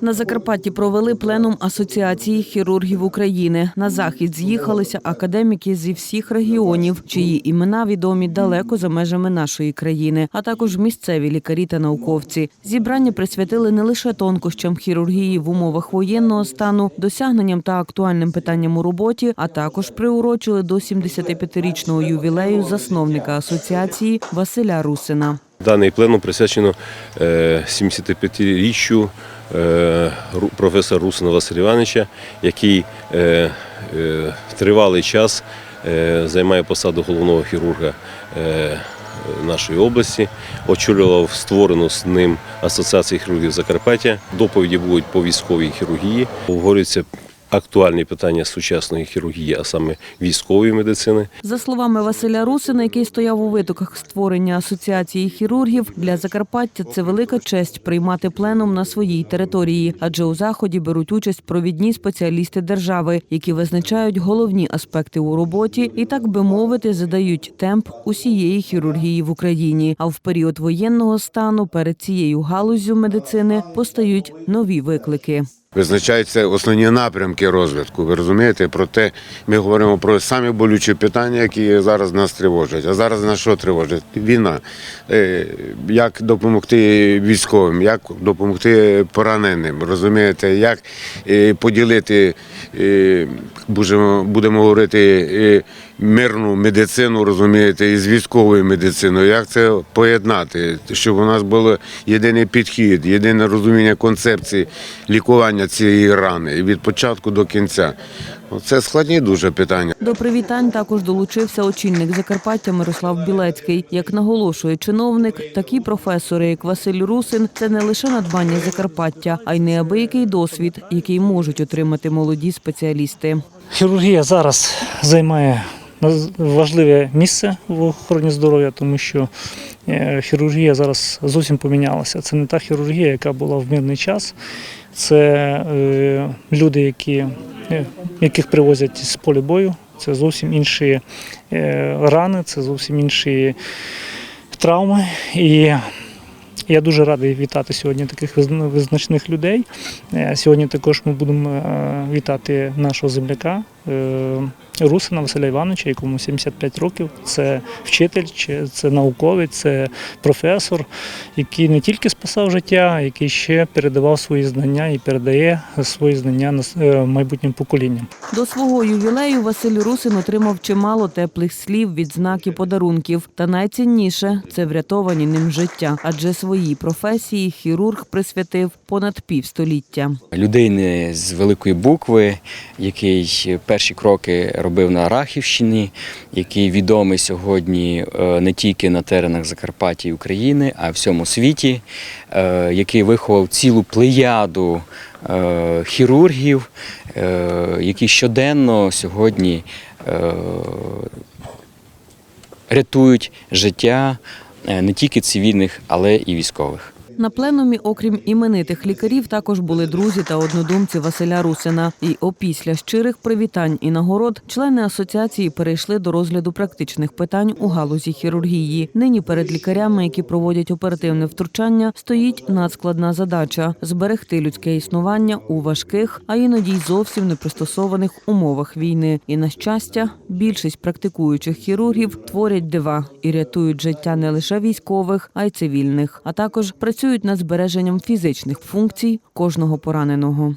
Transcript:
На Закарпатті провели пленум Асоціації хірургів України. На захід з'їхалися академіки зі всіх регіонів, чиї імена відомі далеко за межами нашої країни, а також місцеві лікарі та науковці. Зібрання присвятили не лише тонкощам хірургії в умовах воєнного стану, досягненням та актуальним питанням у роботі, а також приурочили до 75-річного ювілею засновника асоціації Василя Русина. Даний пленум присвячено е, 75-річчю е, професора Русина Василя Івановича, який е, е, тривалий час е, займає посаду головного хірурга е, нашої області, очолював створену з ним Асоціацію хірургів Закарпаття. Доповіді будуть по військовій хірургії. Обговорюються актуальні питання сучасної хірургії, а саме військової медицини. За словами Василя Русина, який стояв у витоках створення асоціації хірургів, для Закарпаття це велика честь приймати пленум на своїй території, адже у заході беруть участь провідні спеціалісти держави, які визначають головні аспекти у роботі і, так би мовити, задають темп усієї хірургії в Україні. А в період воєнного стану перед цією галуззю медицини постають нові виклики. Визначаються основні напрямки розвитку. Ви розумієте? Проте ми говоримо про самі болючі питання, які зараз нас тривожать. А зараз на що тривожить? Війна. Е, Як допомогти військовим, як допомогти пораненим, розумієте, як е, поділити, е, будемо, говорити, мирну медицину, розумієте, із військовою медициною. Як це поєднати, щоб у нас було єдиний підхід, єдине розуміння концепції лікування цієї рани від початку до кінця. Це складні дуже питання. До привітань також долучився очільник Закарпаття Мирослав Білецький. Як наголошує чиновник, такі професори, як Василь Русин, це не лише надбання Закарпаття, а й неабиякий досвід, який можуть отримати молоді спеціалісти. Хірургія зараз займає важливе місце в охороні здоров'я, тому що е, хірургія зараз зовсім помінялася. Це не та хірургія, яка була в мирний час. Це е, люди, які, е, яких привозять з поля бою. Це зовсім інші рани, це зовсім інші травми. І я дуже радий вітати сьогодні таких визначних людей. Сьогодні також ми будемо вітати нашого земляка Русина Василя Івановича, якому 75 років. Це вчитель, це науковець, це професор, який не тільки спасав життя, який ще передавав свої знання і передає свої знання е, майбутнім поколінням. До свого ювілею Василь Русин отримав чимало теплих слів, відзнак і подарунків. Та найцінніше це врятовані ним життя, адже своїй професії хірург присвятив понад півстоліття. людини з великої букви, який перші кроки робив на Рахівщині, який відомий сьогодні е, не тільки на теренах Закарпаття і України, а й всьому світі, е, який виховав цілу плеяду е, хірургів, які щоденно сьогодні рятують життя не тільки цивільних, але і військових. На пленумі, окрім іменитих лікарів, також були друзі та однодумці Василя Русина. І опісля щирих привітань і нагород члени асоціації перейшли до розгляду практичних питань у галузі хірургії. Нині перед лікарями, які проводять оперативне втручання, стоїть надскладна задача зберегти людське існування у важких, а іноді й зовсім непристосованих умовах війни. І на щастя, більшість практикуючих хірургів творять дива і рятують життя не лише військових, а й цивільних, а також працюють над збереженням фізичних функцій кожного пораненого.